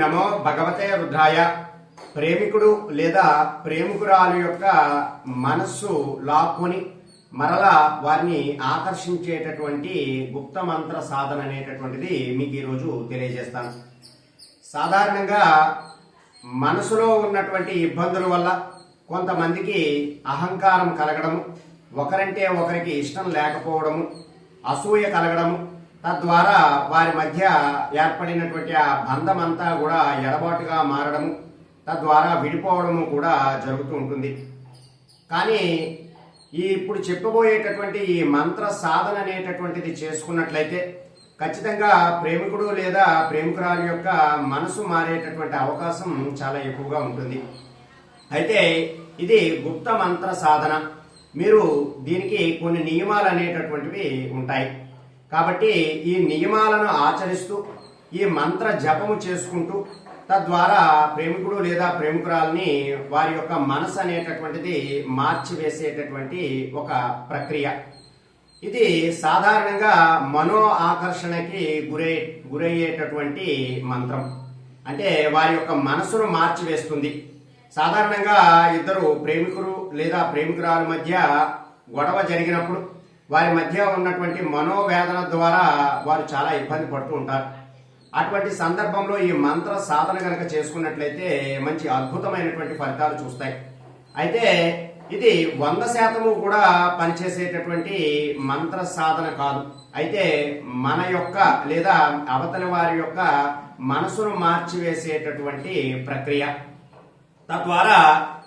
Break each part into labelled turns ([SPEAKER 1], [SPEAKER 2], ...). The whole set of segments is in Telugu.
[SPEAKER 1] నమో భగవతే రుద్రాయ. ప్రేమికుడు లేదా ప్రేమికురాలు యొక్క మనస్సు లాక్కుని మరలా వారిని ఆకర్షించేటటువంటి గుప్త మంత్ర సాధన అనేటటువంటిది మీకు ఈరోజు తెలియజేస్తాను. సాధారణంగా మనసులో ఉన్నటువంటి ఇబ్బందుల వల్ల కొంతమందికి అహంకారం కలగడము ఒకరంటే ఒకరికి ఇష్టం లేకపోవడము అసూయ కలగడము తద్వారా వారి మధ్య ఏర్పడినటువంటి ఆ బంధం అంతా కూడా ఎడబాటుగా మారడము తద్వారా విడిపోవడము కూడా జరుగుతూ ఉంటుంది. కానీ ఈ ఇప్పుడు చెప్పబోయేటటువంటి ఈ మంత్ర సాధన అనేటటువంటిది చేసుకున్నట్లయితే ఖచ్చితంగా ప్రేమికుడు లేదా ప్రేమికురాలు యొక్క మనసు మారేటటువంటి అవకాశం చాలా ఎక్కువగా ఉంటుంది. అయితే ఇది గుప్త మంత్ర సాధన. మీరు దీనికి కొన్ని నియమాలు అనేటటువంటివి ఉంటాయి. కాబట్టి ఈ నియమాలను ఆచరిస్తూ ఈ మంత్ర జపము చేసుకుంటూ తద్వారా ప్రేమికుడు లేదా ప్రేమికురాల్ని వారి యొక్క మనసు అనేటటువంటిది మార్చివేసేటటువంటి ఒక ప్రక్రియ. ఇది సాధారణంగా మనో ఆకర్షణకి గురై గురయ్యేటటువంటి మంత్రం. అంటే వారి యొక్క మనసును మార్చివేస్తుంది. సాధారణంగా ఇద్దరు ప్రేమికులు లేదా ప్రేమికురాల మధ్య గొడవ జరిగినప్పుడు వారి మధ్య ఉన్నటువంటి మనోవేదన ద్వారా వారు చాలా ఇబ్బంది పడుతూ ఉంటారు. అటువంటి సందర్భంలో ఈ మంత్ర సాధన కనుక చేసుకున్నట్లయితే మంచి అద్భుతమైనటువంటి ఫలితాలు చూస్తాయి. అయితే ఇది వంద శాతము కూడా పనిచేసేటటువంటి మంత్ర సాధన కాదు. అయితే మన యొక్క లేదా అవతలి వారి యొక్క మనసును మార్చివేసేటటువంటి ప్రక్రియ. తద్వారా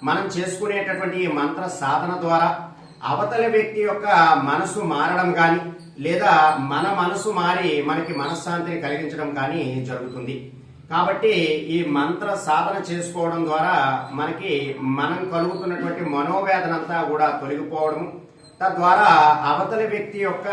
[SPEAKER 1] మనం చేసుకునేటటువంటి ఈ మంత్ర సాధన ద్వారా అవతలి వ్యక్తి యొక్క మనసు మారడం కానీ లేదా మన మనసు మారి మనకి మనశ్శాంతిని కలిగించడం కానీ జరుగుతుంది. కాబట్టి ఈ మంత్ర సాధన చేసుకోవడం ద్వారా మనకి మనం కలుగుతున్నటువంటి మనోవేదనంతా కూడా తొలగిపోవడం తద్వారా అవతలి వ్యక్తి యొక్క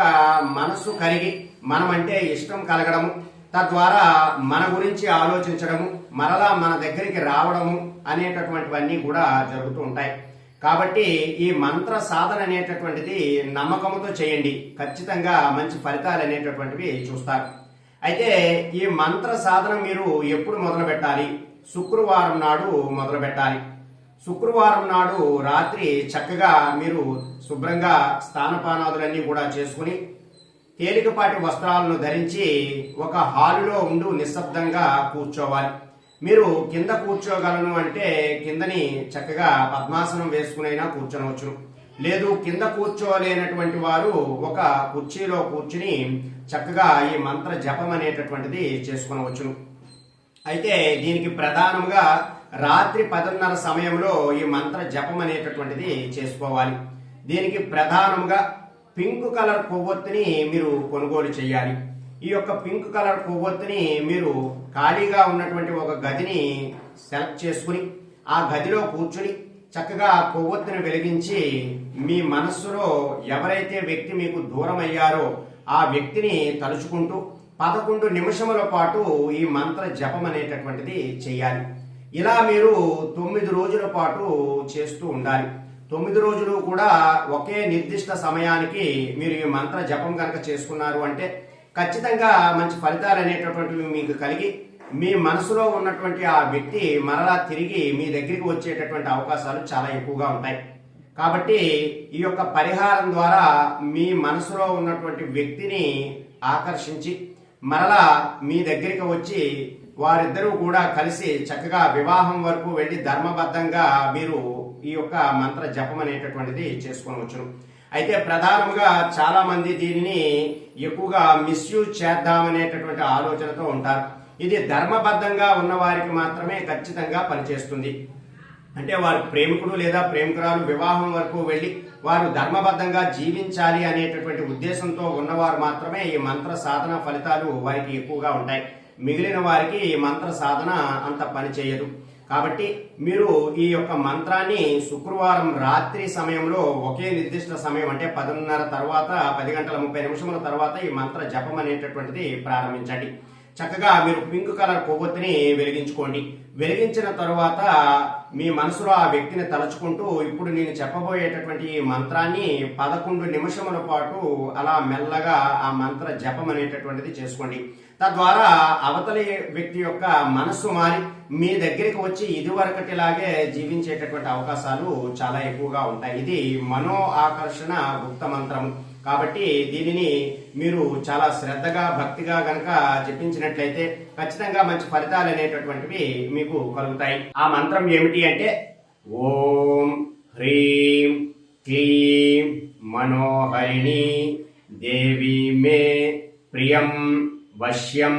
[SPEAKER 1] మనసు కరిగి మనమంటే ఇష్టం కలగడము. తద్వారా మన గురించి ఆలోచించడము మరలా మన దగ్గరికి రావడము అనేటటువంటివన్నీ కూడా జరుగుతూ ఉంటాయి. కాబట్టి ఈ మంత్ర సాధన అనేటటువంటిది నమ్మకంతో చేయండి. ఖచ్చితంగా మంచి ఫలితాలు అనేటటువంటివి చూస్తారు. అయితే ఈ మంత్ర సాధన మీరు ఎప్పుడు మొదలు పెట్టాలి? శుక్రవారం నాడు మొదలు పెట్టాలి. శుక్రవారం నాడు రాత్రి చక్కగా మీరు శుభ్రంగా స్థానపానాదులన్నీ కూడా చేసుకుని తేలికపాటి వస్త్రాలను ధరించి ఒక హాలులో ఉండు నిశ్శబ్దంగా కూర్చోవాలి. మీరు కింద కూర్చోగలను అంటే కిందని చక్కగా పద్మాసనం వేసుకునైనా కూర్చోనవచ్చును. లేదు కింద కూర్చోలేనటువంటి వారు ఒక కుర్చీలో కూర్చుని చక్కగా ఈ మంత్ర జపం అనేటటువంటిది చేసుకునవచ్చును. అయితే దీనికి ప్రధానంగా రాత్రి పదిన్నర సమయంలో ఈ మంత్ర జపం అనేటటువంటిది చేసుకోవాలి. దీనికి ప్రధానంగా పింక్ కలర్ కొవ్వొత్తిని మీరు కొనుగోలు చేయాలి. ఈ యొక్క పింక్ కలర్ కొవ్వొత్తిని మీరు ఖాళీగా ఉన్నటువంటి ఒక గదిని సెలెక్ట్ చేసుకుని ఆ గదిలో కూర్చుని చక్కగా కొవ్వొత్తిని వెలిగించి మీ మనస్సులో ఎవరైతే వ్యక్తి మీకు దూరం అయ్యారో ఆ వ్యక్తిని తలుచుకుంటూ పదకొండు నిమిషముల పాటు ఈ మంత్ర జపం అనేటటువంటిది చేయాలి. ఇలా మీరు తొమ్మిది రోజుల పాటు చేస్తూ ఉండాలి. తొమ్మిది రోజులు కూడా ఒకే నిర్దిష్ట సమయానికి మీరు ఈ మంత్ర జపం కనుక చేసుకున్నారు అంటే ఖచ్చితంగా మంచి ఫలితాలు అనేటటువంటివి మీకు కలిగి మీ మనసులో ఉన్నటువంటి ఆ వ్యక్తి మరలా తిరిగి మీ దగ్గరికి వచ్చేటటువంటి అవకాశాలు చాలా ఎక్కువగా ఉంటాయి. కాబట్టి ఈ యొక్క పరిహారం ద్వారా మీ మనసులో ఉన్నటువంటి వ్యక్తిని ఆకర్షించి మరలా మీ దగ్గరికి వచ్చి వారిద్దరూ కూడా కలిసి చక్కగా వివాహం వరకు వెళ్ళి ధర్మబద్ధంగా మీరు ఈ యొక్క మంత్ర జపం అనేటటువంటిది చేసుకోనవచ్చును అయితే ప్రధానంగా చాలా మంది దీనిని ఎక్కువగా మిస్యూజ్ చేద్దామనేటటువంటి ఆలోచనతో ఉంటారు. ఇది ధర్మబద్ధంగా ఉన్న వారికి మాత్రమే ఖచ్చితంగా పనిచేస్తుంది. అంటే వారు ప్రేమికుడు లేదా ప్రేమికురాలు వివాహం వరకు వెళ్ళి వారు ధర్మబద్ధంగా జీవించాలి అనేటటువంటి ఉద్దేశంతో ఉన్నవారు మాత్రమే ఈ మంత్ర సాధన ఫలితాలు వారికి ఎక్కువగా ఉంటాయి. మిగిలిన వారికి ఈ మంత్ర సాధన అంత పని చేయదు. కాబట్టి మీరు ఈ యొక్క మంత్రాన్ని శుక్రవారం రాత్రి సమయంలో ఒకే నిర్దిష్ట సమయం అంటే పదిన్నర తర్వాత పది గంటల ముప్పై నిమిషముల తర్వాత ఈ మంత్ర జపం అనేటటువంటిది ప్రారంభించండి. చక్కగా మీరు పింక్ కలర్ కొవ్వొత్తిని వెలిగించుకోండి. వెలిగించిన తర్వాత మీ మనసులో ఆ వ్యక్తిని తలుచుకుంటూ ఇప్పుడు నేను చెప్పబోయేటటువంటి ఈ మంత్రాన్ని పదకొండు నిమిషముల పాటు అలా మెల్లగా ఆ మంత్ర జపం అనేటటువంటిది చేసుకోండి. తద్వారా అవతలి వ్యక్తి యొక్క మనస్సు మారి మీ దగ్గరికి వచ్చి ఇదివరకటిలాగే జీవించేటటువంటి అవకాశాలు చాలా ఎక్కువగా ఉంటాయి. ఇది మనో ఆకర్షణ గుప్త మంత్రము. కాబట్టి దీనిని మీరు చాలా శ్రద్ధగా భక్తిగా గనక జపించినట్లయితే ఖచ్చితంగా మంచి ఫలితాలు అనేటటువంటివి మీకు కలుగుతాయి. ఆ మంత్రం ఏమిటి అంటే ఓం హ్రీం క్లీం మనోహరిణి దేవి మే ప్రియం వశ్యం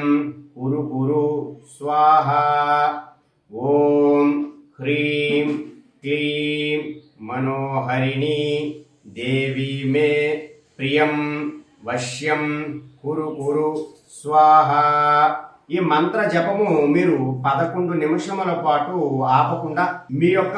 [SPEAKER 1] కురు కురు స్వాహ. ఓం హ్రీం క్లీం మనోహరిణి దేవి మే ప్రియం వశ్యం కురు కురు స్వాహ. ఈ మంత్ర జపము మీరు పదకొండు నిమిషముల పాటు ఆపకుండా మీ యొక్క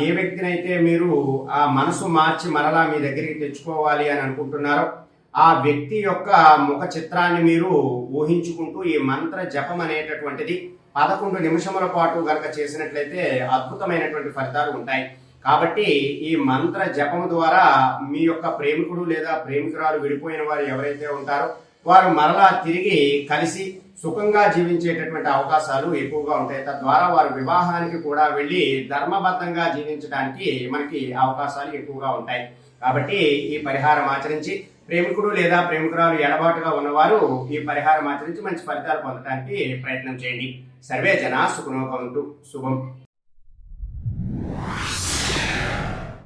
[SPEAKER 1] ఏ వ్యక్తినైతే మీరు ఆ మనసు మార్చి మరలా మీ దగ్గరికి తెచ్చుకోవాలి అని అనుకుంటున్నారో ఆ వ్యక్తి యొక్క ముఖ చిత్రాన్ని మీరు ఊహించుకుంటూ ఈ మంత్ర జపం అనేటటువంటిది పదకొండు నిమిషముల పాటు గనక చేసినట్లయితే అద్భుతమైనటువంటి ఫలితాలు ఉంటాయి. కాబట్టి ఈ మంత్ర జపము ద్వారా మీ యొక్క ప్రేమికుడు లేదా ప్రేమికురాలు విడిపోయిన వారు ఎవరైతే ఉంటారో వారు మరలా తిరిగి కలిసి సుఖంగా జీవించేటటువంటి అవకాశాలు ఎక్కువగా ఉంటాయి. తద్వారా వారు వివాహానికి కూడా వెళ్ళి ధర్మబద్ధంగా జీవించడానికి మనకి అవకాశాలు ఎక్కువగా ఉంటాయి. కాబట్టి ఈ పరిహారం ఆచరించి ప్రేమికుడు లేదా ప్రేమికురాలు ఎడబాటుగా ఉన్నవారు ఈ పరిహారం ఆచరించి మంచి ఫలితాలు పొందడానికి ప్రయత్నం చేయండి. సర్వే జన సుఖనోభవంతు శుభం.